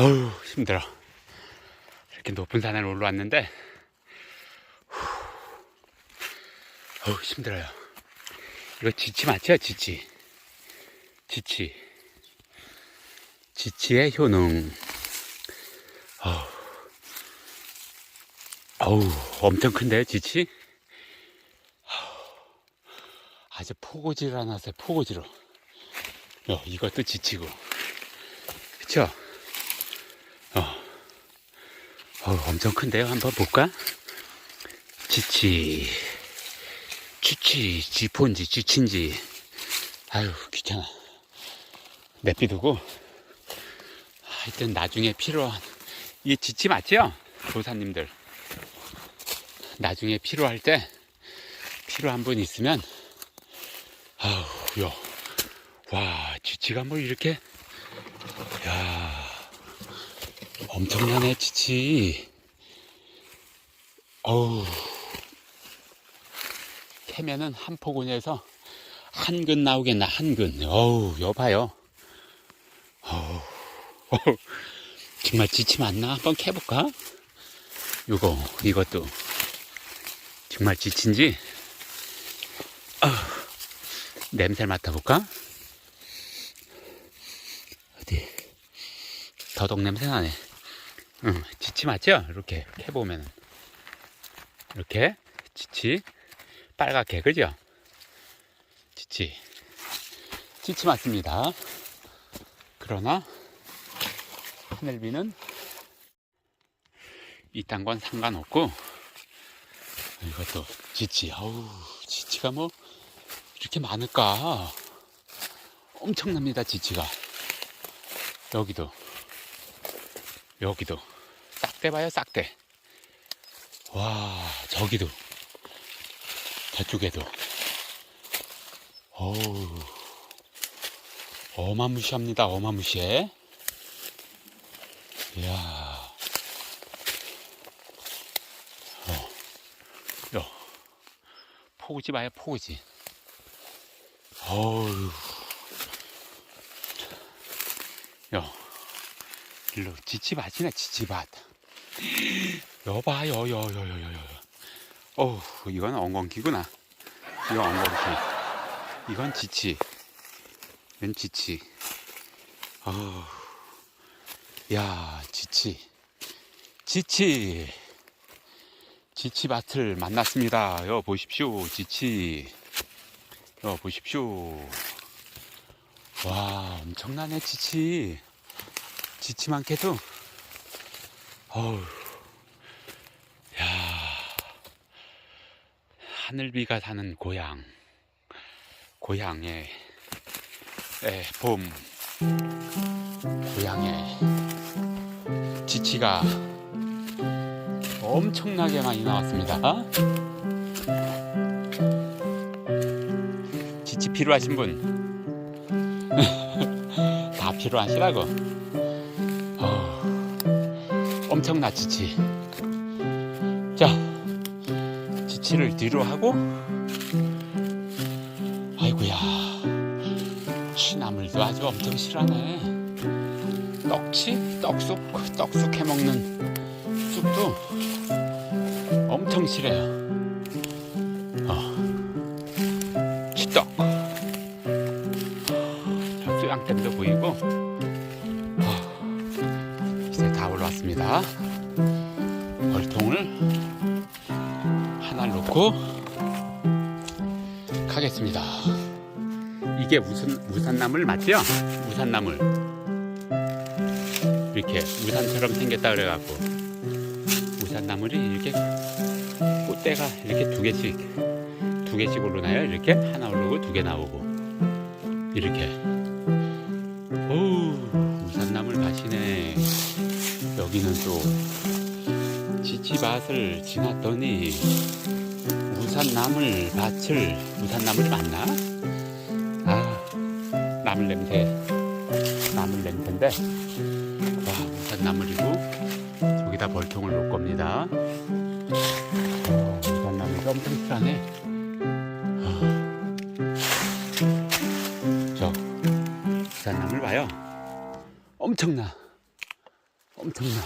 어우 힘들어. 이렇게 높은 산에 올라왔는데 후, 어우 힘들어요. 이거 지치 맞죠? 지치. 지치. 지치의 효능. 어우, 엄청 큰데요 지치? 아주 포고지를 하나 왔어요 포고지로. 어, 이것도 지치고. 그쵸 어. 어, 엄청 큰데요? 한번 볼까? 지치, 지치, 지폰지, 지친지. 아유, 귀찮아. 내비두고. 하여튼 나중에 필요한, 이게 지치 맞죠? 조사님들. 나중에 필요할 때, 필요한 분 있으면, 아우, 야. 와, 지치가 뭐 이렇게, 야. 엄청나네, 지치. 어우. 캐면은 한 포근에서 한 근 나오겠나, 한 근. 어우, 여봐요. 어우, 어우, 정말 지치 맞나? 한번 캐볼까? 요거, 이것도. 정말 지친지? 어우, 냄새 맡아볼까? 어디? 더덕 냄새 나네. 응, 지치 맞죠? 이렇게 해보면 이렇게 지치 빨갛게 그죠? 지치 지치 맞습니다. 그러나 하늘비는 이딴 건 상관없고 이것도 지치 아우 지치가 뭐 이렇게 많을까 엄청납니다 지치가 여기도 여기도 싹대 봐요 싹대. 와 저기도. 저쪽에도. 어우. 어마무시합니다 어마무시해. 이야. 어, 요 포구지 봐요 포구지. 어우. 요 일로 지치밭이네 지치밭 여봐 여여여 여 여 여. 어우 이건 엉겅퀴구나. 이건 엉겅퀴. 이건 지치. 이건 지치. 어우. 야 지치. 지치. 지치밭을 만났습니다. 여 보십시오 지치. 여 보십시오. 와 엄청나네 지치. 지치만캐도 어우 야. 하늘비가 사는 고향. 고향의 에, 봄. 고향의 지치가 엄청나게 많이 나왔습니다. 지치 필요하신 분. 다 필요하시라고 엄청나 지치 자 지치를 뒤로 하고 아이고야 취나물도 아주 엄청 실하네. 떡치 떡쑥 떡쑥 해먹는 쑥도 엄청 실해요. 어. 치떡. 저 수양댐도 보이고 이제 다 올라왔습니다 벌통을 하나 놓고 가겠습니다. 이게 무슨 우산나물 맞죠? 우산나물 이렇게 우산처럼 생겼다 그래갖고 우산나물이 이렇게 꽃대가 이렇게 두 개씩 두 개씩 오르나요? 이렇게 하나 오르고 두 개 나오고 이렇게 오 우산나물 밭이네 여기는 또 지치밭을 지났더니 우산나물 밭을 우산나물이 맞나? 아 나물 냄새. 나물 냄새인데? 와 우산나물이고 저기다 벌통을 놓을 겁니다. 어, 우산나물이 엄청 실하네. 어. 저 우산나물 봐요. 엄청나 엄청나.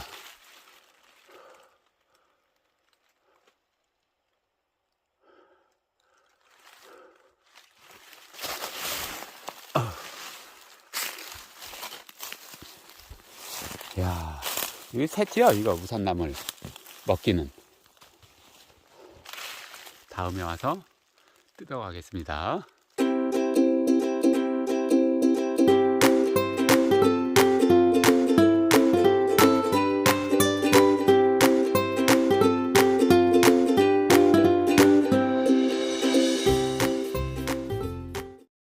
야, 이거 새티야, 이거 우산나물 먹기는. 다음에 와서 뜯어 가겠습니다.